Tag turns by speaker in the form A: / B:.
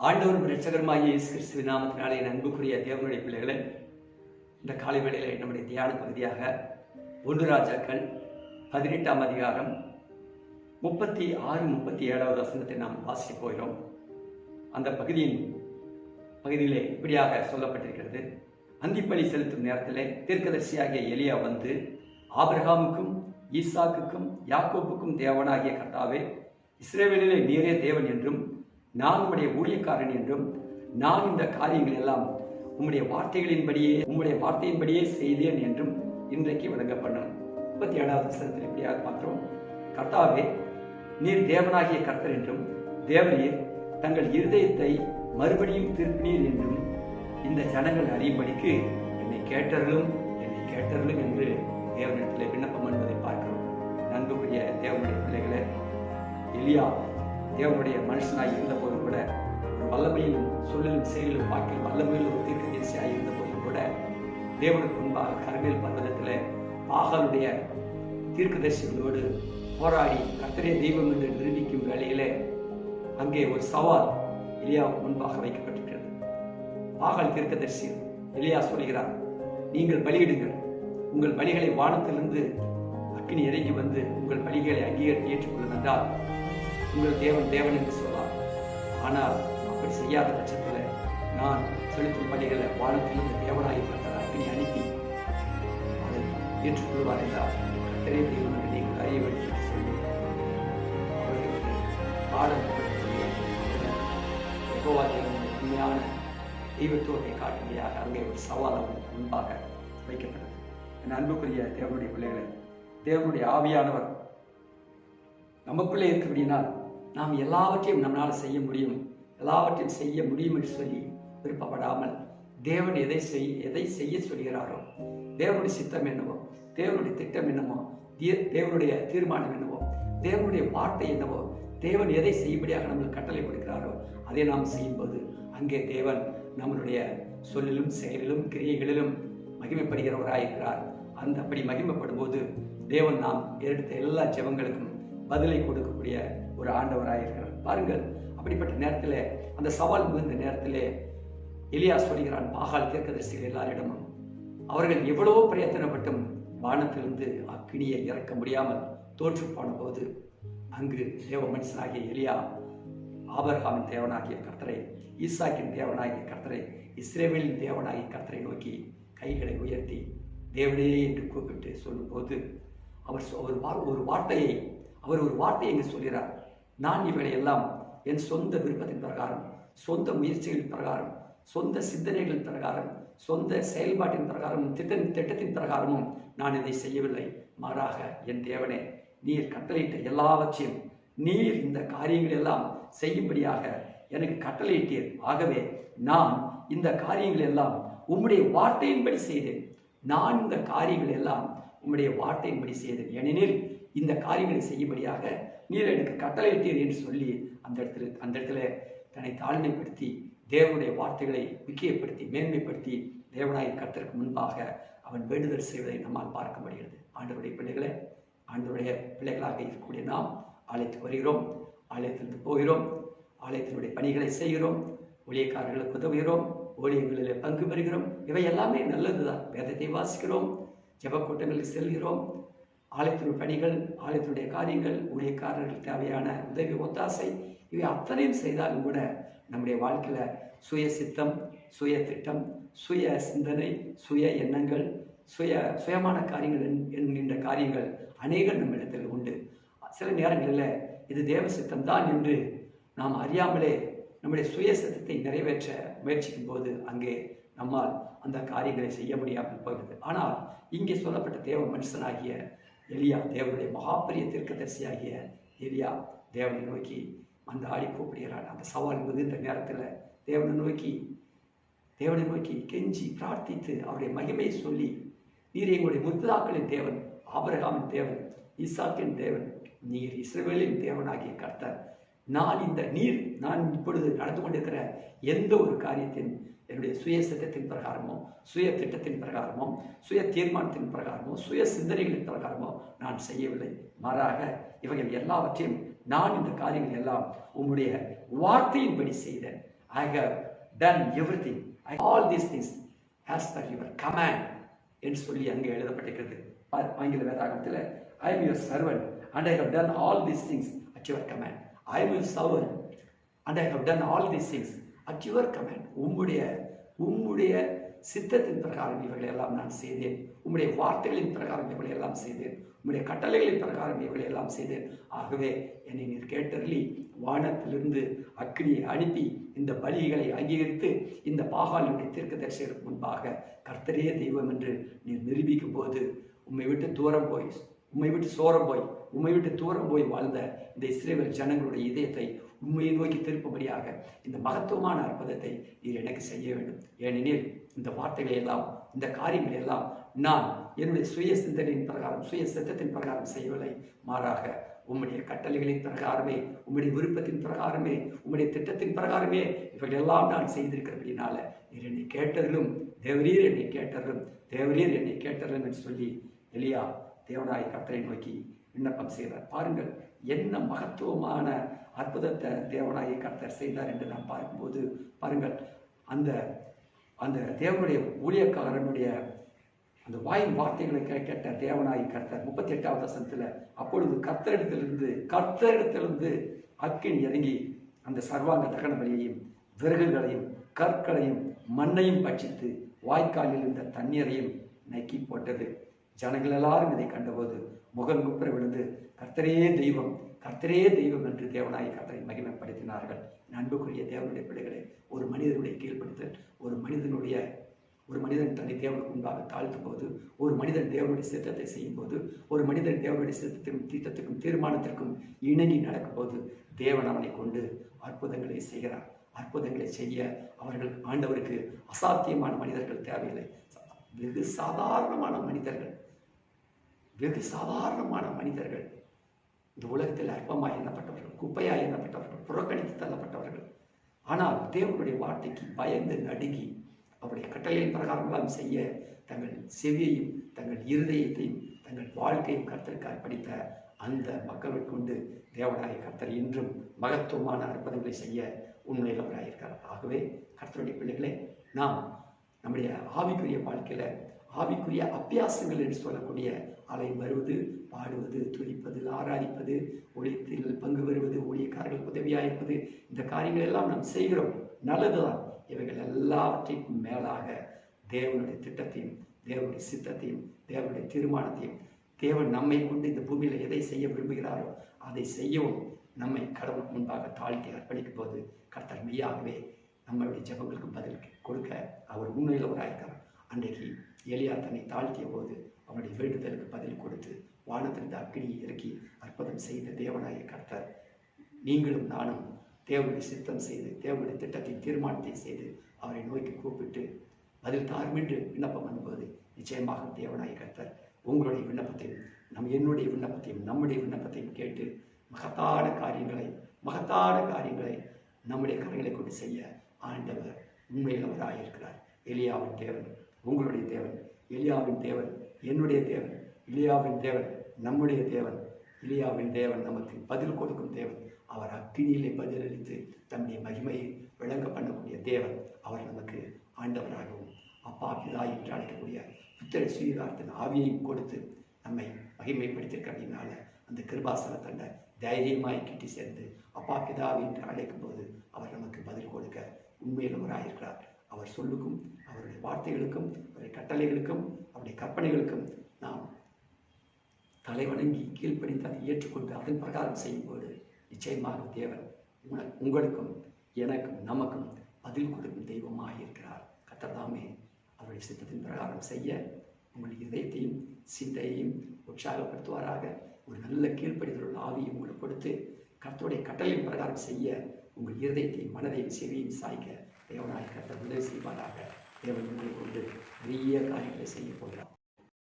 A: ஆண்டவர் ரட்சகரமாகிய இயேசு கிறிஸ்து நாமத்தினாலே அன்புக்குரிய தேவனுடைய பிள்ளைகளை இந்த காலை வேளையில் நம்முடைய தியான பகுதியாக ஒன்று ராஜாக்கள் பதினெட்டாம் அதிகாரம் முப்பத்தி ஆறு முப்பத்தி ஏழாவது வசனத்தை நாம் வாசிக்க போகிறோம். அந்த பகுதியின் பகுதியிலே இப்படியாக சொல்லப்பட்டிருக்கிறது. அந்திப்பலி செலுத்தும் நேரத்தில் தீர்க்கதர்சியாகிய எலியா வந்து ஆபிரகாமுக்கும் ஈசாக்குக்கும் யாக்கோப்புக்கும் தேவனாகிய கர்த்தாவே இஸ்ரேவேலிலே நீரே தேவன் என்றும் நான் உம்முடைய ஊழியக்காரன் என்றும் நான் இந்த காரியங்கள் எல்லாம் உம்முடைய வார்த்தைகளின்படியே உம்முடைய வார்த்தையின்படியே செய்தேன் என்றும் இன்றைக்கு விளங்க முப்பத்தி ஏழாவது வசனத்தில் இப்படியாக பார்க்கிறோம். கர்த்தாவே நீர் தேவனாகிய கர்த்தர் என்றும் தேவனீர் தங்கள் இருதயத்தை மறுபடியும் திருப்பினீர் என்றும் இந்த ஜனங்கள் அறியும்படிக்கு என்னை கேட்டர்களும் என்னை கேட்டர்களும் என்று தேவனிடத்தில் விண்ணப்பம் என்பதை பார்க்கிறோம். நன்குக்குரிய தேவனுடைய பிள்ளைகளை எளியா தேவனுடைய மனுஷனாய் இருந்த போதும் கூட ஒரு வல்லமையிலும் சொல்லிலும் செயலிலும் வாக்கில் வல்லமையிலும் தீர்க்க தரிசியாய் இருந்த போதும் கூட தேவனுக்கு முன்பாக கருமேல் பர்வதத்தில் தீர்க்க தரிசிகளோடு போராடி கர்த்தரே தெய்வம் என்று நிரூபிக்கும் வேளையிலே அங்கே ஒரு சவால் எலியாவுக்கு முன்பாக வைக்கப்பட்டிருக்கிறது. பாகல் தீர்க்கதரிசி எலியா சொல்கிறார் நீங்கள் பலியிடுங்கள். உங்கள் பலிகளை வானத்திலிருந்து அக்னி இறங்கி வந்து உங்கள் பலிகளை அங்கீகரித்து ஏற்றுக்கொள்ளும் என்றால் உங்கள் தேவன் தேவன் என்று சொல்லலாம் ஆனால் அப்படி செய்யாத பட்சத்தில் நான் செலுத்தும் பலிகளை வானத்திலிருந்து தேவனாய் கர்த்தர் அக்னி அனுப்பி அதை ஏற்றுக்கொள்வார் என்றால் கத்திரை தெய்வம் என்று நீங்கள் அறிய வேண்டும் என்று சொல்லி அவர்களுக்கு பாடம் உண்மையான தெய்வத்துவத்தை காட்டும்படியாக அங்கே ஒரு சவால் முன்பாக வைக்கப்பட்டது. என் அன்புக்குரிய தேவனுடைய பிள்ளைகளை தேவனுடைய ஆவியானவர் நமக்குள்ளே இருக்கிறபடினால் நாம் எல்லாவற்றையும் நம்மளால் செய்ய முடியும். எல்லாவற்றையும் செய்ய முடியும் என்று சொல்லி விருப்பப்படாமல் தேவன் எதை செய் எதை செய்ய சொல்கிறாரோ தேவனுடைய சித்தம் என்னவோ தேவனுடைய திட்டம் என்னவோ தேவனுடைய தீர்மானம் என்னவோ தேவனுடைய வார்த்தை என்னவோ தேவன் எதை செய்யும்படியாக நம்மளுக்கு கட்டளை கொடுக்கிறாரோ அதை நாம் செய்யும்போது அங்கே தேவன் நம்மளுடைய சொல்லிலும் செயலிலும் கிரியைகளிலும் மகிமைப்படுகிறவராயிருக்கிறார். அந்த அப்படி மகிமைப்படும் போது தேவன் நாம் எடுத்த எல்லா ஜெபங்களுக்கும் பதிலை கொடுக்கக்கூடிய ஒரு ஆண்டவராக இருக்கிறார். பாருங்கள் அப்படிப்பட்ட நேரத்தில் அந்த சவால் மிகுந்த நேரத்தில் எலியா சொல்கிறான் பாகால் தீர்க்கதரிசிகள் எல்லாரிடமும் அவர்கள் எவ்வளவோ பிரயத்தனப்பட்டும் வானத்திலிருந்து அக்கினியை இறக்க முடியாமல் தோற்று போன போது அங்கு தேவ மனுஷனாகிய எலியா ஆபர்காமின் தேவனாகிய கர்த்தரை ஈசாக்கின் தேவனாகிய கர்த்தரை இஸ்ரேவேலின் தேவனாகிய கர்த்தரை நோக்கி கைகளை உயர்த்தி தேவனே என்று கூப்பிட்டு சொல்லும்போது அவர் சொ- ஒரு வார்த்தையை அவர் ஒரு வார்த்தை இங்கு சொல்கிறார். நான் இவளை எல்லாம் என் சொந்த விருப்பத்தின் பிரகாரம் சொந்த முயற்சிகளின் பிரகாரம் சொந்த சிந்தனைகளின் பிரகாரம் சொந்த செயல்பாட்டின் பிரகாரமும் திட்ட திட்டத்தின் பிரகாரமும் நான் இதை செய்யவில்லை. மாறாக என் தேவனே நீர் கட்டளையிட்ட எல்லாவற்றையும் நீர் இந்த காரியங்கள் எல்லாம் செய்யும்படியாக எனக்கு கட்டளையிட்டீர். ஆகவே நான் இந்த காரியங்கள் எல்லாம் உம்முடைய வார்த்தையின்படி செய்தேன். நான் இந்த காரியங்கள் எல்லாம் உம்முடைய வார்த்தையின்படி செய்தேன். ஏனெனில் இந்த காரியங்களை செய்யும்படியாக நீர் எனக்கு கட்டளையிட்டீர் என்று சொல்லி அந்த இடத்துல அந்த இடத்துல தன்னை தாழ்மைப்படுத்தி தேவனுடைய வார்த்தைகளை முக்கியப்படுத்தி மேன்மைப்படுத்தி தேவனாய் கர்த்தருக்கு முன்பாக அவன் வேண்டுதல் செய்வதை நம்மால் பார்க்க முடிகிறது. ஆண்டவருடைய பிள்ளைகளை ஆண்டவருடைய பிள்ளைகளாக இருக்கக்கூடிய நாம் ஆலயத்துக்கு வருகிறோம் ஆலயத்திலிருந்து போகிறோம் ஆலயத்தினுடைய பணிகளை செய்கிறோம் ஊழியக்காரர்களுக்கு உதவுகிறோம் ஊழியங்களில் பங்கு பெறுகிறோம். இவை எல்லாமே நல்லதுதான். வேதத்தை வாசிக்கிறோம் ஜெபக்கூட்டங்களுக்கு செல்கிறோம் ஆலயத்தினுடைய பணிகள் ஆலயத்தினுடைய காரியங்கள் ஊழியக்காரர்கள் தேவையான உதவி ஒத்தாசை இவை அத்தனையும் செய்தாலும் கூட நம்முடைய வாழ்க்கையில் சுய சித்தம் சுய திட்டம் சுய சிந்தனை சுய எண்ணங்கள் சுய சுயமான காரியங்கள் என்- என்கின்ற காரியங்கள் அநேகம் நம்மிடத்தில் உண்டு. சில நேரங்களில் இது தேவ சித்தம் தான் என்று நாம் அறியாமலே நம்முடைய சுய சித்தத்தை நிறைவேற்ற முயற்சிக்கும் போது அங்கே நம்மால் அந்த காரியங்களை செய்ய முடியாமல் போகிறது. ஆனால் இங்கே சொல்லப்பட்ட தேவ மனுஷனாகிய எலியா தேவனுடைய மகாபரிய தீர்க்கதரிசியாகிய எலியா தேவனை நோக்கி அந்த ஆடி கூப்பிடுகிறான் அந்த சவால் மிகுந்த நேரத்தில் தேவனை நோக்கி தேவனை நோக்கி கெஞ்சி பிரார்த்தித்து அவருடைய மகிமையை சொல்லி நீர் எங்களுடைய முத்துதாக்களின் தேவன் ஆபிரகாமின் தேவன் ஈசாக்கின் தேவன் நீர் இஸ்ரேலின் தேவனாகிய கர்த்தர். நான் இந்த நீர் நான் இப்பொழுது நடந்து கொண்டிருக்கிற எந்த ஒரு காரியத்தின் என்னுடைய சுய சித்தத்தின் பிரகாரமோ சுய திட்டத்தின் பிரகாரமோ சுய தீர்மானத்தின் பிரகாரமோ சுய சிந்தனைகளின் பிரகாரமோ நான் செய்யவில்லை. மாறாக இவைகள் எல்லாவற்றையும் நான் இந்த காரியங்கள் எல்லாம் உம்முடைய வார்த்தையின்படி செய்தேன். I have done everything all these things as per your command என்று சொல்லி அங்கே எழுதப்பட்டிருக்கிறது. ஆங்கில வேதாகத்தில் I am your servant and I have done all these things at your command I am your servant and I have done all these things at your command உங்களுடைய உம்முடைய சித்தத்தின் பிரகாரம் இவைகளை எல்லாம் நான் செய்தேன். உம்முடைய வார்த்தைகளின் பிரகாரம் இவைகளை எல்லாம் செய்தேன். உம்முடைய கட்டளைகளின் பிரகாரம் இவைகளை எல்லாம் செய்தேன். ஆகவே என்னை நீர் கேட்டருளி வானத்திலிருந்து அக்னியை அனுப்பி இந்த பலிகளை அங்கீகரித்து இந்த பாகாளி தீர்க்க தரிசனத்துக்கு முன்பாக கர்த்தரே தெய்வம் என்று நீர் நிரூபிக்கும் போது உம்மை விட்டு தூரம் போய் உம்மை விட்டு சோரம் போய் உம்மை விட்டு தூரம் போய் வாழ்ந்த இந்த இஸ்ரேல் ஜனங்களுடைய இதயத்தை உண்மையை நோக்கி திருப்பும்படியாக இந்த மகத்துவமான அற்புதத்தை நீர் எனக்கு செய்ய வேண்டும். ஏனெனில் இந்த வார்த்தைகளை எல்லாம் இந்த காரியங்களை எல்லாம் நான் என்னுடைய சுய சிந்தனையின் பிரகாரம் சுய சித்தத்தின் பிரகாரம் செய்யவில்லை மாறாக உம்முடைய கட்டளைகளின் பிரகாரமே உம்முடைய விருப்பத்தின் பிரகாரமே உம்முடைய திட்டத்தின் பிரகாரமே இவைகள் நான் செய்திருக்கிறபடினால நீர் என்னை கேட்டதிலும் தேவரீர் என்னை கேட்டதிலும் தேவரீர் என்னை கேட்டதிலும் என்று சொல்லி எலியா தேவனாய் கட்டளை நோக்கி விண்ணப்பம் செய்தார். பாருங்கள் என்ன மகத்துவமான அற்புதத்தை தேவனாய் கர்த்தர் செய்தார் என்று நாம் பார்க்கும்போது பாருங்கள் அந்த அந்த தேவனுடைய ஊழியக்காரனுடைய அந்த வாயின் வார்த்தைகளை கேட்ட தேவனாய் கர்த்தர் முப்பத்தி எட்டாவது வசனத்துல அப்பொழுது கர்த்தரிடத்திலிருந்து கர்த்தரிடத்திலிருந்து அக்கின் இறங்கி அந்த சர்வாங்க தகன பலியையும் விறகுகளையும் கற்களையும் மண்ணையும் பட்சித்து வாய்க்காலில் இருந்த தண்ணீரையும் நக்கி போட்டது. ஜனங்கள் எல்லாரும் இதை கண்டபோது முகம் குப்புற விழுந்து கர்த்தரே தெய்வம் கர்த்தரே தெய்வம் என்று தேவனாய் கர்த்தரை மகிமைப்படுத்தினார்கள். அன்புக்குரிய தேவனுடைய பிள்ளைகளை ஒரு மனிதனுடைய கீழ்ப்படுத்தல் ஒரு மனிதனுடைய ஒரு மனிதன் தன்னை தேவனுக்கு முன்பாக தாழ்த்தும் போது ஒரு மனிதன் தேவனுடைய சித்தத்தை செய்யும் போது ஒரு மனிதன் தேவனுடைய சித்தத்திற்கும் தீட்டத்துக்கும் தீர்மானத்திற்கும் இணங்கி நடக்கும்போது தேவன் அவனை கொண்டு அற்புதங்களை செய்கிறார். அற்புதங்களை செய்ய அவர்கள் ஆண்டவருக்கு அசாத்தியமான மனிதர்கள் தேவையில்லை. வெகு சாதாரணமான மனிதர்கள். வெகு சாதாரணமான மனிதர்கள் இந்த உலகத்தில் அற்பமாய் எண்ணப்பட்டவர்கள் குப்பையாய் எண்ணப்பட்டவர்கள் புறக்கணித்து தள்ளப்பட்டவர்கள். ஆனால் தேவனுடைய வார்த்தைக்கு பயந்து நடுங்கி அவருடைய கட்டளையின் பிரகாரமெல்லாம் செய்ய தங்கள் செவியையும் தங்கள் இருதயத்தையும் தங்கள் வாழ்க்கையும் கர்த்தருக்கு அர்ப்பணித்த அந்த மக்களை கொண்டு தேவனாய கர்த்தர் இன்றும் மகத்துவமான அற்புதங்களை செய்ய உண்மையிலவராயிருக்கிறார் ஆகவே கர்த்தருடைய பிள்ளைகளே நாம் நம்முடைய ஆவிக்குரிய வாழ்க்கையில் ஆவிக்குரிய அபியாசங்கள் என்று சொல்லக்கூடிய அலை வருவது பாடுவது துதிப்பது ஆராதிப்பது ஒழியத்தில் பங்கு பெறுவது உதவியாக இருப்பது இந்த காரியங்கள் எல்லாம் நாம் செய்கிறோம். நல்லதுதான். இவைகள் எல்லாவற்றிற்கும் மேலாக தேவனுடைய திட்டத்தையும் தேவனுடைய சித்தத்தையும் தேவனுடைய தீர்மானத்தையும் தேவன் நம்மை கொண்டு இந்த பூமியில் எதை செய்ய விரும்புகிறாரோ அதை செய்யவும் நம்மை கடவுளுக்கு முன்பாக தாழ்த்தி அர்ப்பணிக்கும் போது கர்த்தர் மெய்யாகவே நம்மளுடைய ஜெபங்களுக்கு பதில் கொடுக்க அவர் உண்மையிலவராயிருக்கிறார் அன்றைக்கு எலியா தன்னை தாழ்த்திய போது அவனுடைய வேண்டுதலுக்கு பதில் கொடுத்து வானத்திலிருந்து அக்னியை இறக்கி அற்புதம் செய்த தேவனாய கர்த்தர். நீங்களும் நானும் தேவனுடைய சித்தம் செய்து தேவனுடைய திட்டத்தை தீர்மானத்தை செய்து அவரை நோக்கி கூப்பிட்டு பதில் தாரும் என்று விண்ணப்பம் பண்ணும்போது நிச்சயமாக தேவனாய கர்த்தர். உங்களுடைய விண்ணப்பத்தையும் நம் என்னுடைய விண்ணப்பத்தையும் நம்முடைய விண்ணப்பத்தையும் கேட்டு மகத்தான காரியங்களை மகத்தான காரியங்களை நம்முடைய கரங்களை கொண்டு செய்ய ஆண்டவர் உண்மையிலவராக இருக்கிறார் எளியாவின் தேவன் உங்களுடைய தேவன் எலியாவின் தேவன் என்னுடைய தேவன் இலியாவின் தேவன் நம்முடைய தேவன் இலியாவின் தேவன் நமக்கு பதில் கொடுக்கும் தேவன். அவர் அக்கினியிலே பதிலளித்து தம்முடைய மகிமையை விளங்க பண்ணக்கூடிய தேவன் அவர் நமக்கு ஆண்டவராகவும் அப்பா பிதா என்று அழைக்கக்கூடிய புத்திர ஸ்ரீகார்த்தன் ஆவியையும் கொடுத்து நம்மை மகிமைப்படுத்திருக்கிறதுனால அந்த கிருபாசன தண்டை தைரியமாய் கிட்டி சேர்ந்து அப்பா பிதாவி என்று அழைக்கும் போது அவர் நமக்கு பதில் கொடுக்க உண்மையிலவராயிருக்கிறார் அவர் சொல்லுக்கும் அவருடைய வார்த்தைகளுக்கும் அவருடைய கட்டளைகளுக்கும் அவருடைய கற்பனைகளுக்கும் நாம் தலைவணங்கி கீழ்ப்படிந்து அதை ஏற்றுக்கொண்டு அதன் பிரகாரம் செய்யும்போது நிச்சயமாக தேவன் உன- உங்களுக்கும் எனக்கும் நமக்கும் பதில் கொடுக்கும் தெய்வமாக இருக்கிறார். கத்தர்தாமே அவருடைய சித்தத்தின் பிரகாரம் செய்ய உங்கள் இதயத்தையும் சிந்தையையும் உற்சாகப்படுத்துவாராக. ஒரு நல்ல கீழ்ப்படிதலுள்ள ஆவியை உங்களுக்கு கொடுத்து கர்த்தருடைய கட்டளையின் பிரகாரம் செய்ய உங்கள் இருதயத்தையும் மனதையும் செவியையும் சாய்க்க தேவனாய் கர்த்தர் உதவி செய்வாராக. தேவன் உங்களை கொண்டு பெரிய காரியங்களை செய்ய போகிறார்.